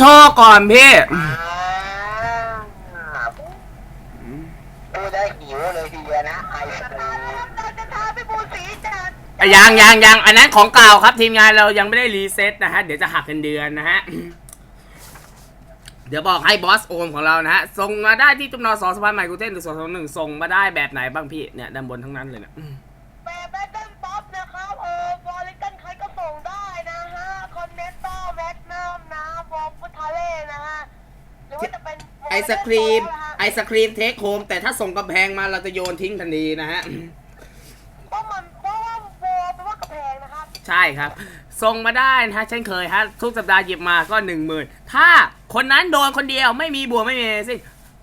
โชว์ก่อนพี่อ่าพูดได้หิวเลยทีเดียวนะไอศกรีมเราจะทาไปบูสีจัดอะยังยังยังอันนั้นของเก่าครับทีมงานเรายังไม่ได้รีเซ็ตนะฮะ เดี๋ยวจะหักเงินเดือนนะฮะ เดี๋ยวบอกให้บอสโอมของเรานะฮะ ส่งมาได้ที่จุ๊บนอสอสะพานใหม่กรุงเทพหนึ่งสองสองหนึ่งส่งมาได้แบบไหนบ้างพี่เนี่ยด้านบนทั้งนั้นเลยเนะแอศครีมนะฮะไอศครีมเทคโฮมแต่ถ้าส่งกำแพงมาเราจะโยนทิ้งทันทีนะฮะ เพราะมันเพราะว่าวอลแปลว่ากระแพงนะครับใช่ครับ ส่งมาได้นะฮะเช่นเคยฮะ ทุกสัปดาห์หยิบมาก็หนึ่งหมื่นถ้าคนนั้นโดนคนเดียวไม่มีบวกไม่มีสิ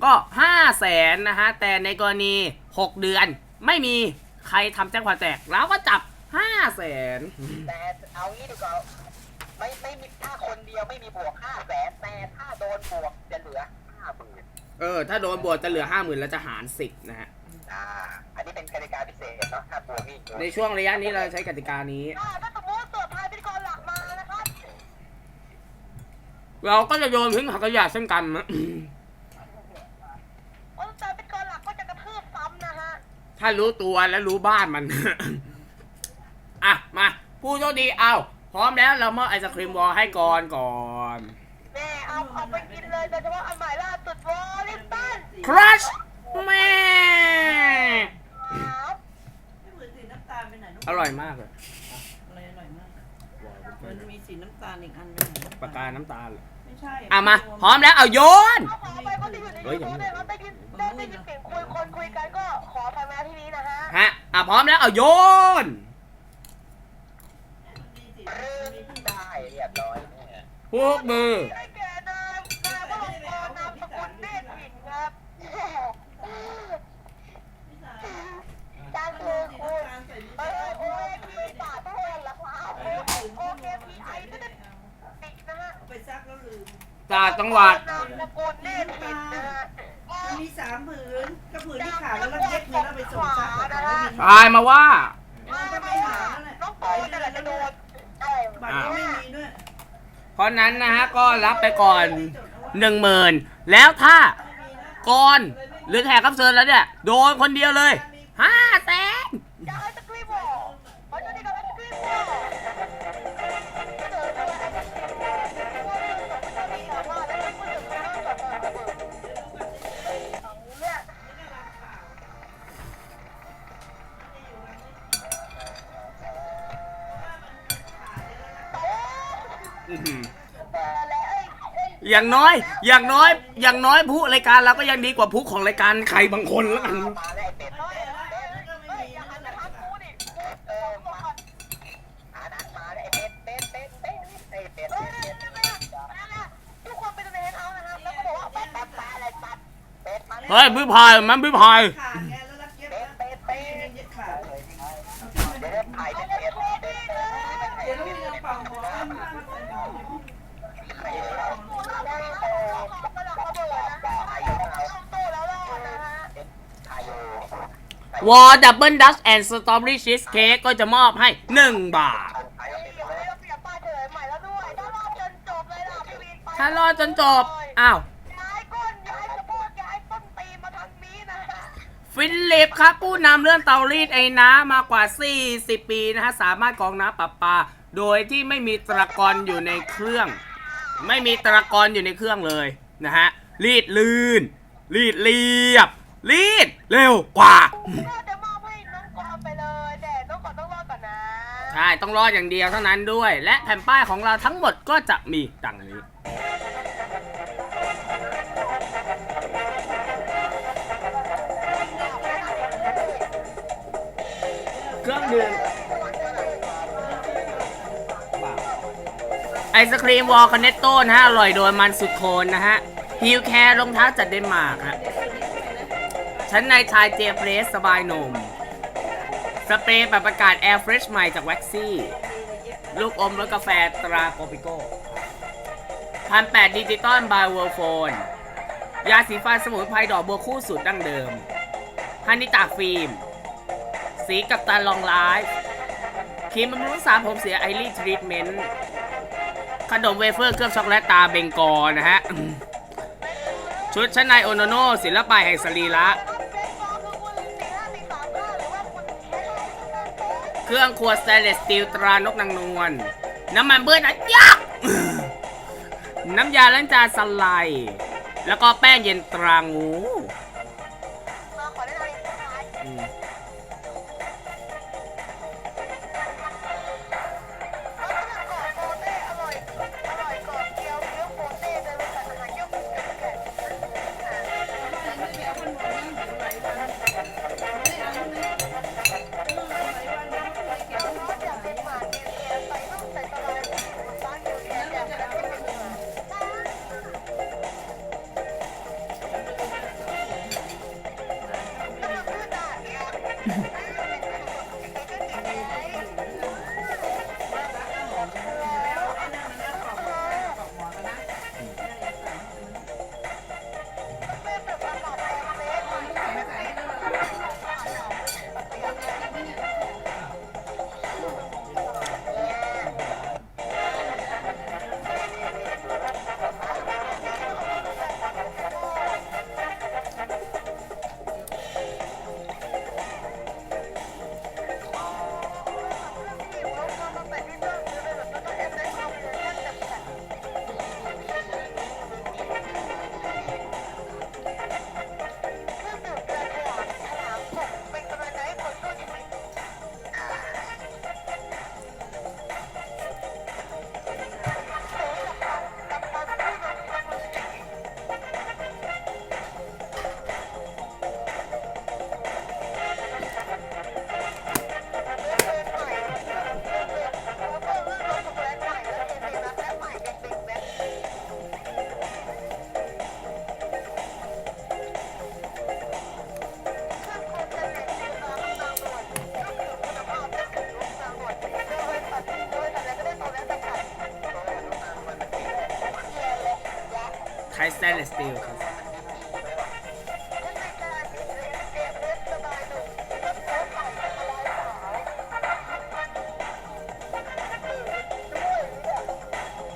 ก็ห้าแสนนะฮะ แต่ในกรณีหกเดือนไม่มีใครทำแจ้งความแตกเราก็จับห้าแสนแต่เอางี้ดีกว่าไม่ไม่มีถ้าคนเดียวไม่มีบวกห้าแสนแต่ถ้าโดนบวกจะเหลือ ห้าหมื่นเออ ถ้าโดนบวกจะเหลือห้าหมื่นแล้วจะหารสิบนะฮะ อ่า อันนี้เป็นกติกาพิเศษเนาะถ้าบวกนี่ในช่วงระยะนี้เราใช้กติกานี้ อ่าถ้าสมมติว่าเสือพายพิธีกรหลักมานะครับเราก็จะโยนทิ้งถังขยะเช่นกันนะเพราะเสือพิธีกรหลักก็จะกระทืบซ้ำนะฮะถ้ารู้ตัวและรู้บ้านมัน อะ มาผู้โชคดีเอาพร้อมแล้วเรามอบไอศครีมวอลให้ก่อนก่อน แม่เอาเอาไปกินเลยโดยเฉพาะอันใหม่ล่าสุดวอลเลนตัน ครัชแม่ครับไม่เหมือนสีน้ำตาลไปไหนน้องอร่อยมากเลยอะไรอร่อยมาก มันมีสีน้ำตาลอีกอันไปไหนปากกาน้ำตาลเหรอไม่ใช่อะมา พร้อมแล้วเอาโยนเอาขอไปคนที่อยู่ในเฮ้ยยูยังทูไม่บเนี่ยครับได้ยินได้ได้ยินเสียงคุยคนคุยกันก็ขอทำงานที่นี้นะฮะฮะ อะพร้อมแล้วเอาโยน ได้เรียบร้อยเนี่ยพวกมือ ได้แก่นายนายพระองค์กรนามสกุลเนตรหินครับการคือคุณเออโอเอพีป่าทุนละครับโอเคพีไอก็ได้ติดนะฮะ ไปซักแล้วลืม จากจังหวัดนามสกุลเนตรหินนะฮะมันมีสามผืนก็ผืนที่ขาดแล้วเราเย็บเงินแล้วไปส่งซักก่อนแล้วมีทายมาว่ามาไม่หาน้องโตนั่นแหละจะโดนเอ้ยบัตรก็ไม่มีด้วยเพราะนั้นนะฮะก็รับไปก่อนหนึ่งหมื่นแล้วถ้าก่อนหรือแขกรับเชิญแล้วเนี่ย โดนคนเดียวเลยห้าแสน อ้ยอย่างน้อย อย่างน้อย อย่างน้อยผู้รายการเราก็ยังดีกว่าผู้ของรายการใครบางคนแล้วกันมาได้เป็ดเฮ้ยเฮ้ยอย่าหันมาทางกูดิกูเออมาอานันมาได้เป็ วอลดับเบิลดัชแอนด์สตรอเบอรี่ชีสเค้กก็จะมอบให้ 1 บาท ถ้าเปลี่ยนป้ายเฉลยใหม่แล้วด้วยถ้ารอดจนจบเลยล่ะพี่วินไปถ้ารอจนจบ อ้าวย้ายก้นย้ายสะโพกย้ายต้นตีนมาทางนี้นะฮะฟิลิปครับผู้นำเรื่องเตารีดไอ้น้ำมากว่า 40 ปีนะฮะ สามารถกรองน้ำประปา โดยที่ไม่มีตะกอนอยู่ในเครื่อง ไม่มีตะกอนอยู่ในเครื่องเลยนะฮะรีดลื่น รีดเรียบ รีดเร็วกว่าก็จะมอบให้น้องกวางไปเลยแต่น้องกวางต้องรอดก่อนนะใช่ต้องรอดอย่างเดียวเท่านั้นด้วย และแผ่นป้ายของเราทั้งหมดก็จะมีดังนี้ เครื่องดื่มไอศครีมวอลคอนเนตโต้นะฮะ อร่อยโดยมันสุดโคนนะฮะฮิวแคร์รองเท้าจัดเดนมาร์กฮะ ชั้นในชายเจเฟรสสบายหนุ่ม สเปรย์แบบประกาศแอร์เฟรชใหม่จากแว็กซี่ ลูกอมรสกาแฟตราโกปิโก้พันแปดดิจิตอลบายเวอร์โฟน ยาสีฟันสมุนไพรดอกบัวคู่สูตรดั้งเดิมฮันนิตาฟิล์ม สีกับตาลองไลฟ์ครีมบำรุงสระผมเสียไอรีทรีทเมนต์ขนมเวเฟอร์เคลือบช็อกโกแลตตาเบงกอนะฮะ ชุดชั้นในโอโนโนศิลปะแห่งสรีระ เครื่องครัวสเตเลสสตีลตรานกนางนวล น้ำมันเบืร์นะยักษ์น้ำยาล้างจานสไลด์แล้วก็แป้งเย็นตรางู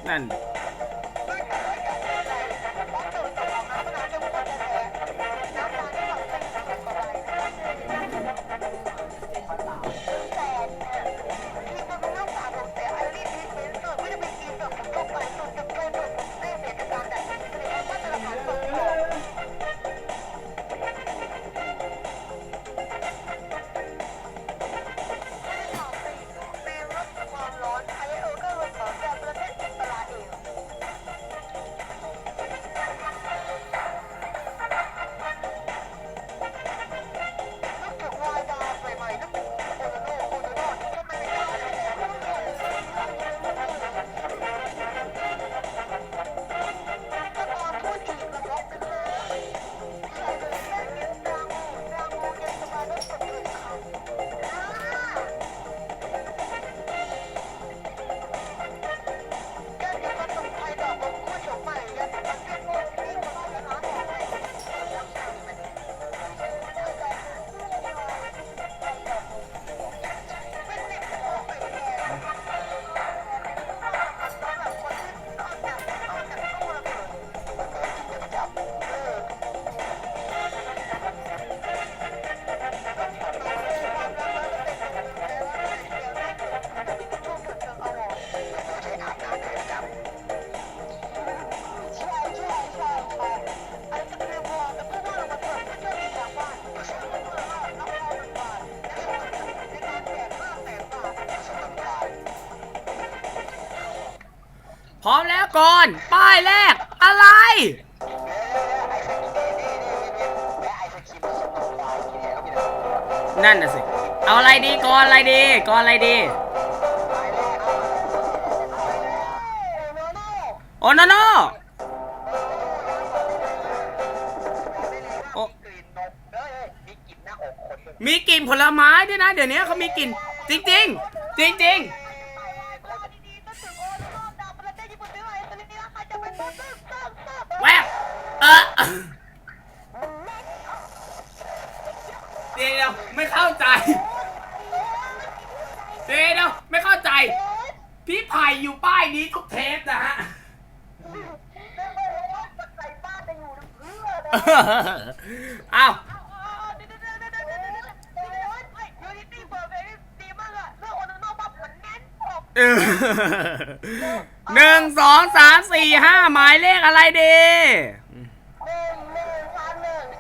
นั่น พร้อมแล้วก่อน ป้ายแรก อะไรนั่นน่ะสิ เอาอะไรดีก่อนอะไรดีก่อนอะไรดี โอโนโนโอ้กลิ่นมีกลิ่นผลไม้ด้วยนะ เดี๋ยวนี้เขามีกลิ่นจริงจริงจริง พี่ไผ่อยู่ป้ายนี้ทุกเทปนะฮะเอ้าหนึ่งสองสามสี่ห้าหมายเลขอะไรดี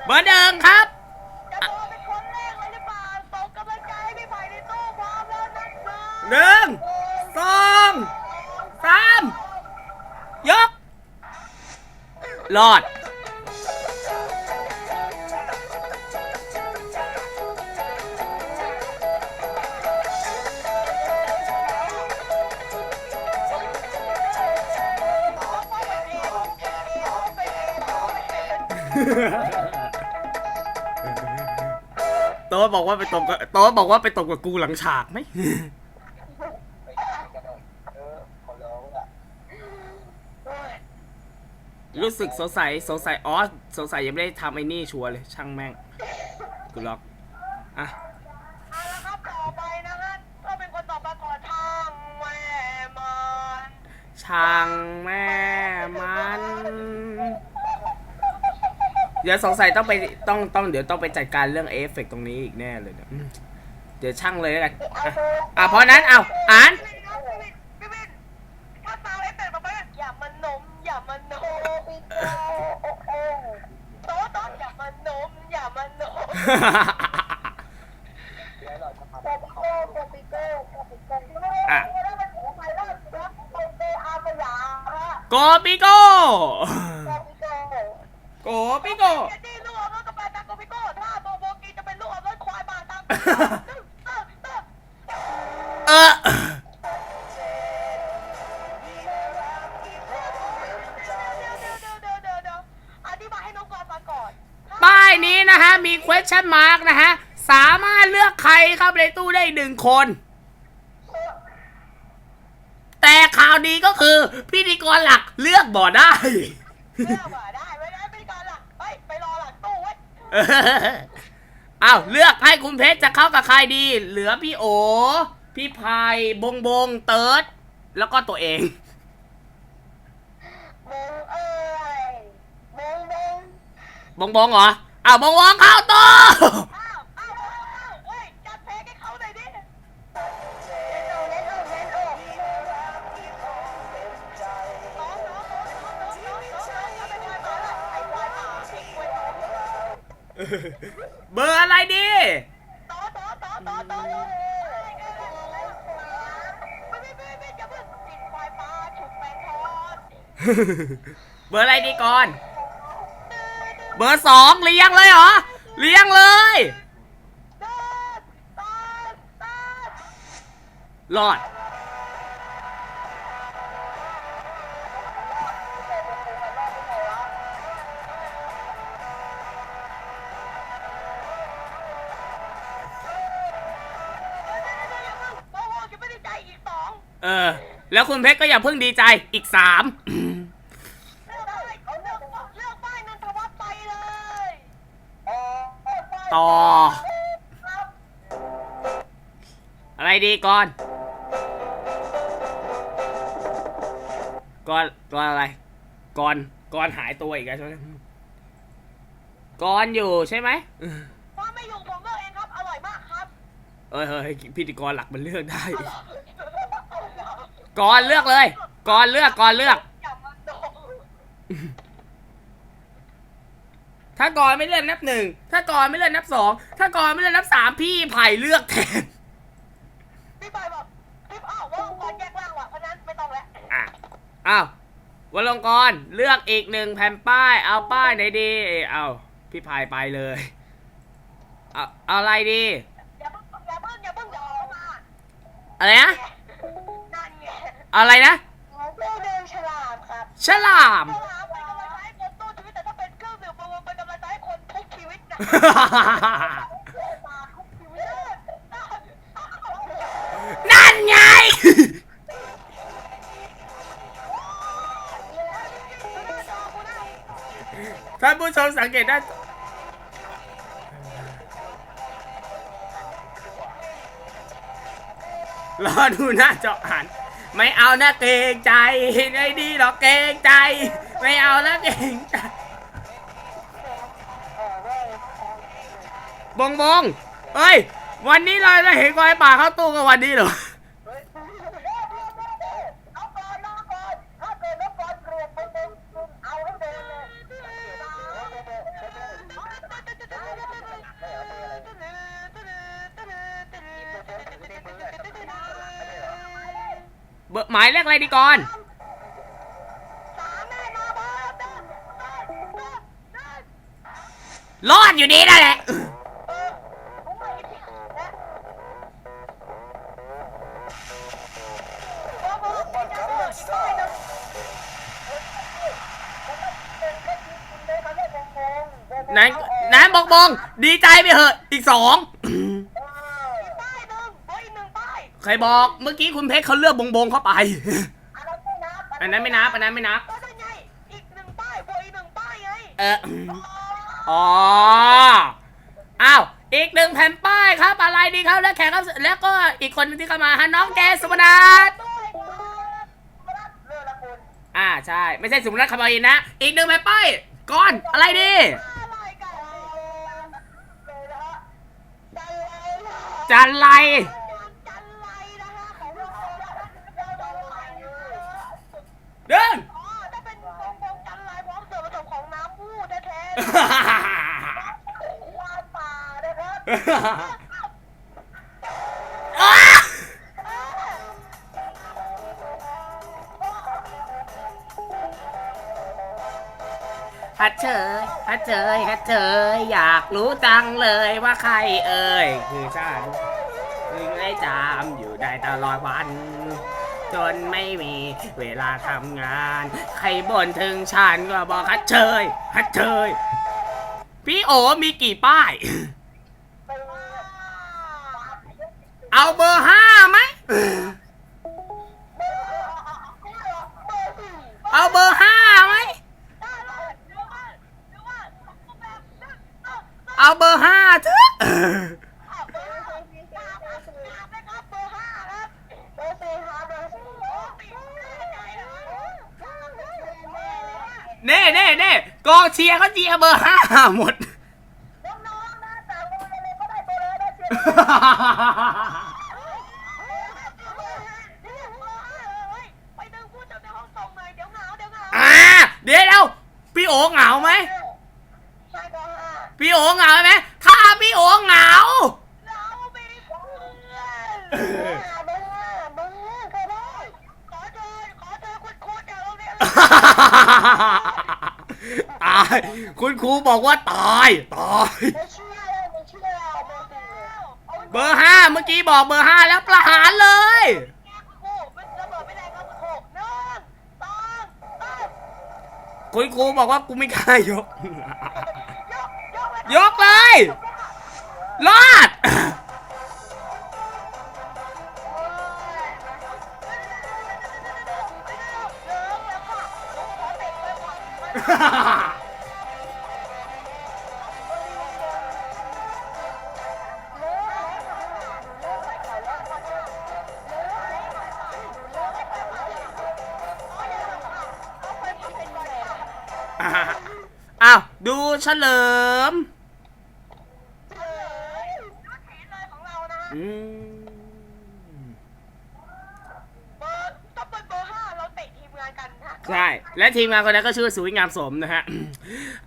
เบอร์หนึ่งครับ หนึ่งสองสามยกรอด โต๊ะบอกว่าไปตกกับโต๊ะบอกว่าไปตกกับกูหลังฉากไหมได้กันเลยเออขอร้องอะ รู้สึกสงสัยสงสัยอ๋อสงสัยยังไม่ได้ทำไอ้นี่ชัวร์เลย ช่างแม่งกูล็อกอะเอาละครับต่อไปนะฮะก็เป็นคนต่อไปก่อนทางแม่มันช่างแม่มันเดี๋ยวสงสัยต้องไปต้องต้องเดี๋ยวต้องไปจัดการเรื่องเอฟเฟกต์ตรงนี้อีกแน่เลยเนี่ยอืมเดี๋ยวช่างเลยแล้วกันอะอะเพราะนั้นเอาอ่านพี่วิน นโก้บิโก้กอะกอปิโก้กอปิโก้ เข้าไปในตู้ได้หนึ่งคน แต่ข่าวดีก็คือ พิธีกรหลักเลือกบ่อได้ เลือกว่าได้ไม่ได้ไปก่อนล่ะเฮ้ยไปรอหลังตู้ไว้อ้าวเลือกให้คุณเพชรจะเข้ากับใครดี เหลือพี่โอ พี่พายบงบงเติร์ดแล้วก็ตัวเอง มงเอ้ยมงมงบงบงเหรออ้าวบงบงเข้าตู้ เบอร์อะไรดี เบอร์อะไรดีก่อน เบอร์สองเลี้ยงเลยเหรอ เลี้ยงเลย รอด เออ แล้วคุณเพชรก็อย่าเพิ่งดีใจอีกสามเลือกได้เขาเลือกเลือกป้ายนันทวัฒน์ไปเลยต่อ อะไรดีก่อนก่อนก่อนอะไรก่อนก่อนหายตัวอีกแล้วใช่ไหมก่อนอยู่ใช่ไหมถ้าไม่อยู่ผมเลือกเองครับ อร่อยมากครับ เอ้ยเฮ้ยพิธีกรหลักมันเลือกได้ ก่อนเลือกเลย ก่อนเลือกก่อนเลือกอย่ามาโดนถ้าก่อนไม่เลือกนับหนึ่งถ้าก่อนไม่เลือกนับสองถ้าก่อนไม่เลือกนับสามพี่ไผ่เลือกแทนพี่ไปบอกพี่อ้าวว่าองค์กรแยกล่างว่ะเพราะฉะนั้นไม่ต้องแล้วอะอ้าววลงกรเลือกอีกหนึ่งแผ่นป้าย เอาป้ายไหนดีเอาพี่พายไปเลยเอาเอาอะไรดีอย่าเพิ่งอย่าเพิ่งอย่าเพิ่งอย่าออกมาอะไรนะนั่นไง อะไรนะเรื่องเดินฉลามครับฉลาม ฉลามเป็นกำลังใจให้คนตู้ชีวิตแต่ถ้าเป็นเครื่องดื่มประมงเป็นกำลังใจให้คนทุกชีวิตนะมาทุกชีวิตนั่นไง ท่านผู้ชมสังเกตได้รอดูหน้าจออ่าน ไม่เอานะเกรงใจไม่ดีหรอกเกรงใจ ไม่เอานะเกรงใจบงบงเอ้ย วันนี้เราจะเห็นควายป่าเข้าตู้กันวันนี้เหรอ เลขอะไรดีก่อน รอดอยู่ดีนั่นแหละ ไหนไหนบอกบงดีใจไปเหอะ อีกสอง ป้ายหนึ่งเฮ้ยหนึ่ง ป้ายใครบอกเมื่อกี้คุณเพชรเขาเลือกบงบงเข้าไปอันนั้นไม่นับอันนั้นไม่นับ ก็ได้ไงอีกหนึ่งป้ายบวกอีกหนึ่งป้ายไงเออ อ๋อ อ้าว อีกหนึ่งแผ่นป้ายครับ อะไรดีครับ และแขกรับเชิญแล้วก็อีกคนหนึงที่เข้ามาฮะน้องแกสุวรรณัทเลือกละคุณอ่าใช่ ไม่ใช่สุวรรณัทคำบอินนะ อีกหนึ่งแผ่นป้ายก่อนอะไรดี อะไรกันเลยนะฮะจันไรจัน เดิน อ๋อถ้าเป็นกองกองจันไรพร้อมส่วนผสมของน้ำมูดแท้ๆวานป่านะครับอ้าฮัดเชยฮัดเชยฮัดเชยอยากรู้จังเลยว่าใครเอ่ยคือฉันถึงได้จำอยู่ได้ตลอดวัน จนไม่มี เวลาทำงาน ใครบ่นถึงฉันก็บอกฮัดเชยฮัดเชยพี่โอมีกี่ป้าย เอาเบอร์ห้าไหม เอาเบอร์ห้าไหม เอาเบอร์ห้าเถอะ เน่เน่เน่กองเชียร์เขาเชียร์เบอร์ห้าหมด คุณครูบอกว่าตายตายเบอร์ห้าเมื่อกี้บอกเบอร์ห้าแล้วประหารเลยครูมันระเบิดไม่ได้ครับหกหนึ่งสองสามคุณครูบอกว่ากูไม่กล้ายก ยกยกยกเลย รอด เฉลิมอืมใช่ และทีมงานคนนั้นก็ชื่อสุวิงามสมนะฮะ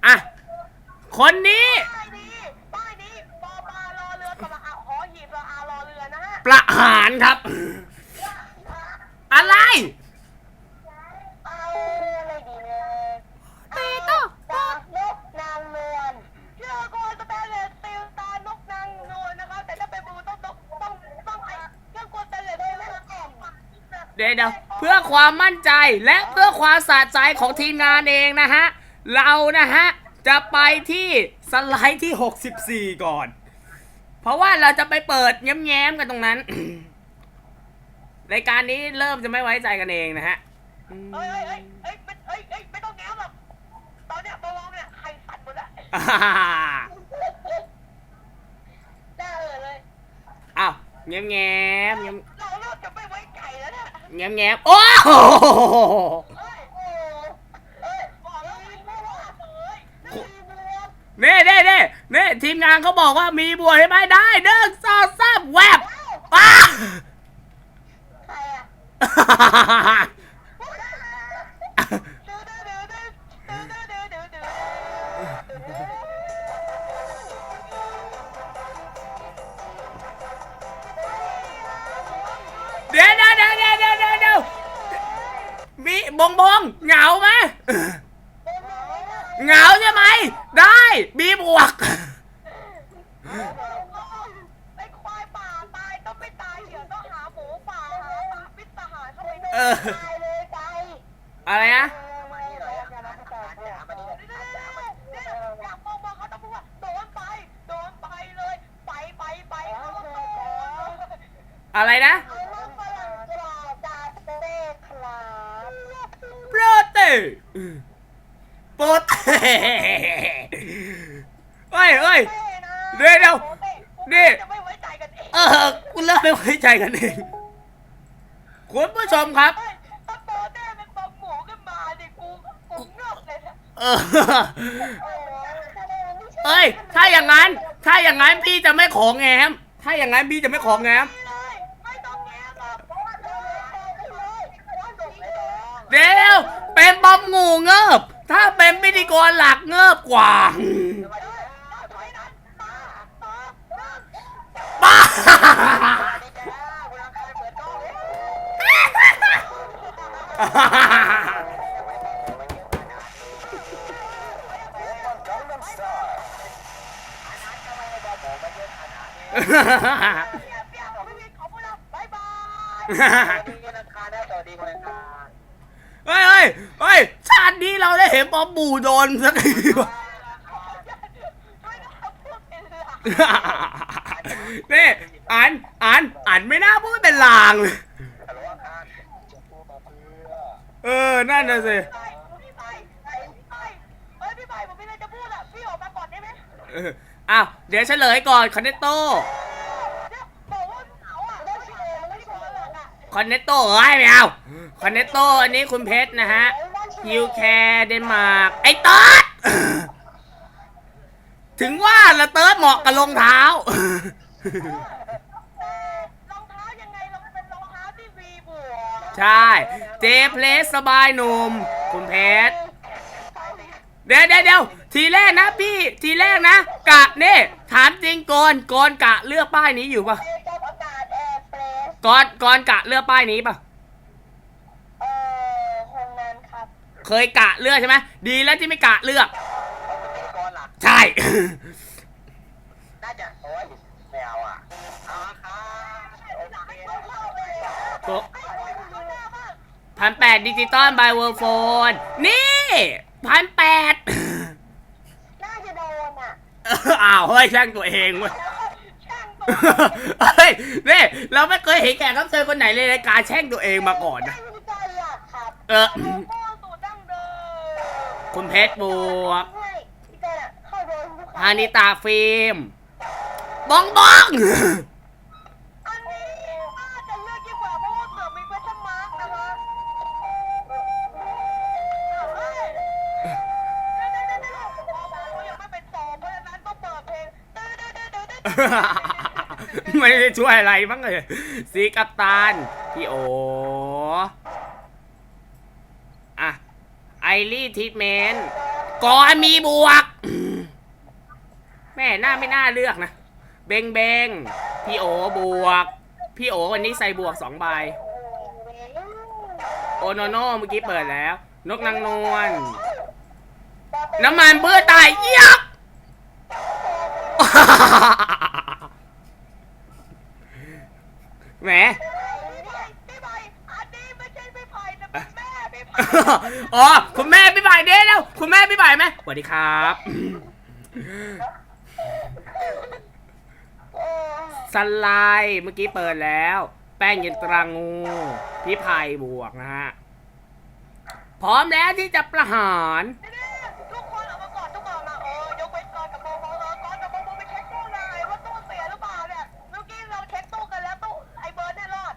อะ คนนี้ป้ายนี้ป้ายนี้ปอปลารอเรือกับอาหอหีบรออารอเรือนะฮะประหารครับ อะไร เอาอะไรดีเนี่ย เตโต้ ตานกนางนวลเชื่อโกนสเตนเลสสตีลตานกนางนวลนะครับ แต่ถ้าเป็นบูต้องต้องต้องต้องไอ้เครื่องกลสเตนเลสไม่ต้องแอบ เดี๋ยวเดี๋ยวเพื่อความมั่นใจและเพื่อความสะใจของทีมงานเองนะฮะ เรานะฮะ จะไปที่สไลด์ที่ 64 ก่อน เพราะว่าเราจะไปเปิดแง้มๆกันตรงนั้น รายการนี้เริ่มจะไม่ไว้ใจกันเองนะฮะ เอ้ยเอ้ยเอ้ยเอ้ยไม่เอ้ยเอ้ยไม่ต้องแง้มหรอกตอนเนี้ยบอลองเนี่ยใครสั่นหมดแล้วอ่าได้เลย อ้าวแง้มๆแง้ม แง้มแง้โอ้โหเน่เน่เน่เน่ทีมงานเขาบอกว่ามีบัวให้ไหมได้เดินซองซับแวบอ้า บงบงเหงาไหมเหงาใช่ไหม ได้มีบวก ไอ้ควายป่าตายต้องไม่ตายเดี๋ยวต้องหาหมูป่าหาปลาพิษทหารเข้าไปด้วยเออ ตายเลยตายอะไรนะมานี่หน่อยอาหารอาหารเนี่ยมานี่หน่อยเนี่ยเนี่ยอยากมองมองเขาต้องพูดว่าโดนไปโดนไปเลย ไปไปไปเขาก็โดนอะไรนะ เอาลูกฝรั่งกรอบจาเต้ครับ โปรเต โปรเตเฮ้ยเฮ้ย เดี๋ยวเดี๋ยวนี่จะไม่ไว้ใจกันเองเออคุณเริ่มไม่ไว้ใจกันเองคุณผู้ชมครับ เฮ้ยถ้าโปเต้เป็นปมหมูขึ้นมาดิกูกูเงือบเลยนะเออเอ้ย ถ้าอย่างนั้น ถ้าอย่างนั้นพี่จะไม่ของแงมถ้าอย่างนั้นพี่จะไม่ของแงมเลยไม่ต้องแง้มหรอกเพราะว่าเธอเลยว่าสุดเลยเดี๋ยว เป็นบอมงูเงิบ ถ้าเป็นพิธีกรหลักเงิบกว่ามาดิถอยนั้นมาต่อมาบ้า โดนสักทีวะนี่อ่านอ่านอ่านไม่น่าพูดเป็นลางเลยเออ นั่นน่ะสิอออ้าว เดี๋ยวเฉลยก่อน คอนเนตโต้คอนเนตโต้เอ้ยไม่เอา คอนเนตโต้อันนี้คุณเพชรนะฮะ ฮิวแคร์เดนมาร์กไอ้เติร์ดถึงว่าละเติร์ดเหมาะกับรองเท้าแต่รองเท้ายังไงเราเป็นรองเท้าที่วีบวกใช่ เจเพลสสบายหนุ่มคุณเพชรเดี๋ยวเดี๋ยวเดี๋ยวทีแรกนะพี่ ทีแรกนะ กะเน่ถามจริงก่อนก่อนกะเลือกป้ายนี้อยู่ปะเอจอมอากาศแอร์เฟรสก่อนก่อนกะเลือกป้ายนี้ปะ เอ่อห้องน้ำครับ เคยกะเลือกใช่ไหมดีแล้วที่ไม่กะเลือกเป็นพิธีกรหลักใช่ น่าจะโอ้ยไม่เอาอะเอาอังคารโอเคพันแปดดิจิตอลบายเวอร์โฟนนี่พันแปดน่าจะโดนอะอ้าวเฮ้ยช่างตัวเองเว้ย ช่างตัวเฮ้ยนี่เราไม่เคยเห็นแขกรับเชิญคนไหนเลยในการแช่งตัวเองมาก่อนนะช่างวิจัยอะครับเออโลโก้สูตรดั้งเดิม คุณเพชรบวกฮานิตาฟิล์มบองบองไม่ได้ช่วยอะไรบ้างเลยสีกัปตัน พี่โอ ไอรีทิทเมนก่อนมีบวก แม่หน้าไม่น่าเลือกนะ เบงเบงพี่โอบวก พี่โอวันนี้ใส่บวกสองใบ โอโนโนเมื่อกี้เปิดแล้ว นกนางนวล น้ำมันเพื่อตายเยียบแหม พี่ใบอันนี้ไม่ใช่พี่ไผ่แต่เป็นแม่พี่ไผ่ อ๋อ คุณแม่พี่บ่ายเด้แล้วคุณแม่พี่บ่ายไหมสวัสดีครับ สไลด์เมื่อกี้เปิดแล้ว แป้งเย็นตรางูพี่ไผ่บวกนะฮะ พร้อมแล้วที่จะประหารทุกคนออกมาก่อนทุกคนออกมาเออยกเว้นก่อนกับโมโมเออก่อนกับโมโมไปเช็คตู้หน่อยว่าตู้เสียหรือเปล่าเนี่ยเมื่อกี้เราเช็คตู้กันแล้วตู้ไอเบิร์ดเนี่ยรอด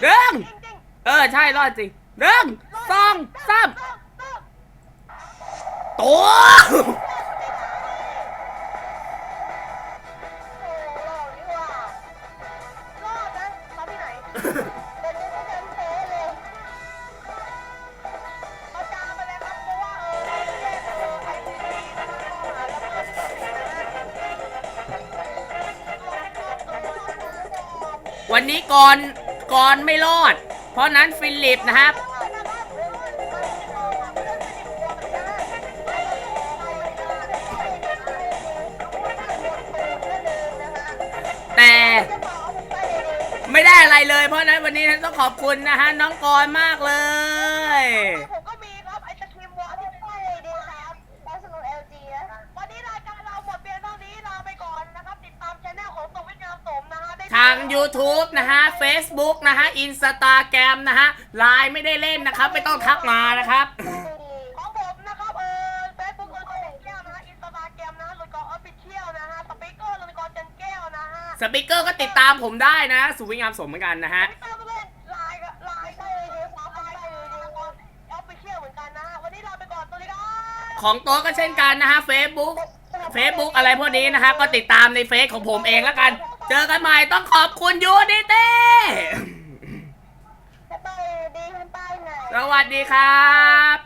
เรื่องจริงจริงเออ ใช่ รอดจริงหนึ่ง สองสามตัวโอ้โหนี่ว่ารอดนะทำที่ไหนเดินเดินเดินเทเลยประจานไปเลยครับเพราะว่าเออเราแยกเออไอซีดีนะคะข้อหาแล้วก็ผิดนะฮะวันนี้ก่อนก่อนไม่รอด เพราะนั้นฟิลิปนะครับ วันนี้ต้องขอบคุณนะฮะน้องกรณ์มากเลย ผมก็มีครับไอศครีมวอลที่ใช่ดีครับบอสนุนเอลจีนะวันนี้รายการเราหมดเพียงเท่านี้ลาไปก่อนนะครับ ติดตามช anel ของสุวิทย์งามสมนะฮะได้ทาง YouTube นะฮะ Facebook นะฮะ Instagram นะฮะ Line ไม่ได้เล่นนะครับ ไม่ต้องทักมานะครับ ของผมนะครับเออเฟซบุ๊กลุยกอจันแก้วนะฮะอินสตาแกรมนะฮะลุยกอออฟฟิเชียลนะฮะสปีกเกอร์ลุยกอจันแก้วนะฮะสปิเกอร์ก็ติดตามผมได้นะ สุวิงามสมเหมือนกันนะฮะไม่ต้องไปเล่น ของตัวก็เช่นกันนะฮะ Facebook Facebook อะไรพวกนี้นะฮะ ก็ติดตามในเฟซของผมเองแล้วกัน เจอกันใหม่ต้องขอบคุณยูนิตี้สวัสดีครับ